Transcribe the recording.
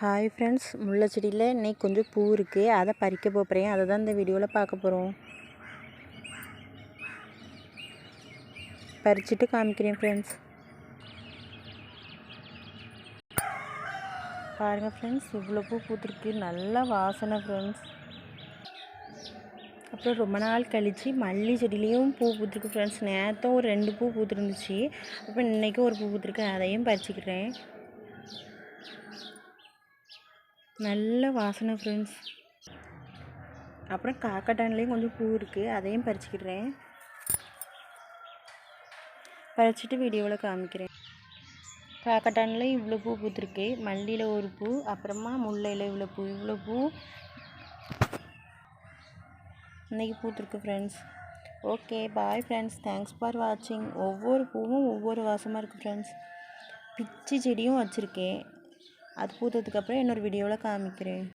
Hi friends முல்லை செடியில் இன்னைக்கு கொஞ்சம் பூ இருக்குது அதை பறிக்க போகிறேன் அதை தான் இந்த வீடியோவில் பார்க்க போகிறோம் பறிச்சுட்டு காமிக்கிறேன் ஃப்ரெண்ட்ஸ் பாருங்கள் ஃப்ரெண்ட்ஸ் இவ்வளோ பூ பூத்துருக்கு. நல்ல வாசனை ஃப்ரெண்ட்ஸ் அப்புறம் ரொம்ப நாள் கழித்து மல்லி செடியிலையும் பூ பூத்துருக்கு ஃப்ரெண்ட்ஸ் நேரத்தும் ஒரு ரெண்டு பூ பூத்துருந்துச்சு. அப்புறம் இன்றைக்கும் ஒரு பூ பூத்துருக்கு. அதையும் பறிச்சுக்கிறேன். நல்ல வாசனை ஃப்ரெண்ட்ஸ் அப்புறம் காக்கட்டான்லேயும் கொஞ்சம் பூ இருக்குது அதையும் பறிச்சிக்கிறேன் பறிச்சுட்டு வீடியோவில் காமிக்கிறேன். காக்கட்டானில் இவ்வளோ பூ பூத்துருக்கு. மல்லியில் ஒரு பூ அப்புறமா முல்லையில் இவ்வளோ பூ இவ்வளோ பூ. இன்றைக்கி பூத்துருக்கு friends okay bye friends thanks for வாட்சிங் ஒவ்வொரு பூவும் ஒவ்வொரு வாசமாக இருக்குது ஃப்ரெண்ட்ஸ் பிச்சி செடியும் வச்சுருக்கேன். அது பூத்ததுக்கப்புறம் இன்னொரு வீடியோவில் காமிக்கிறேன்.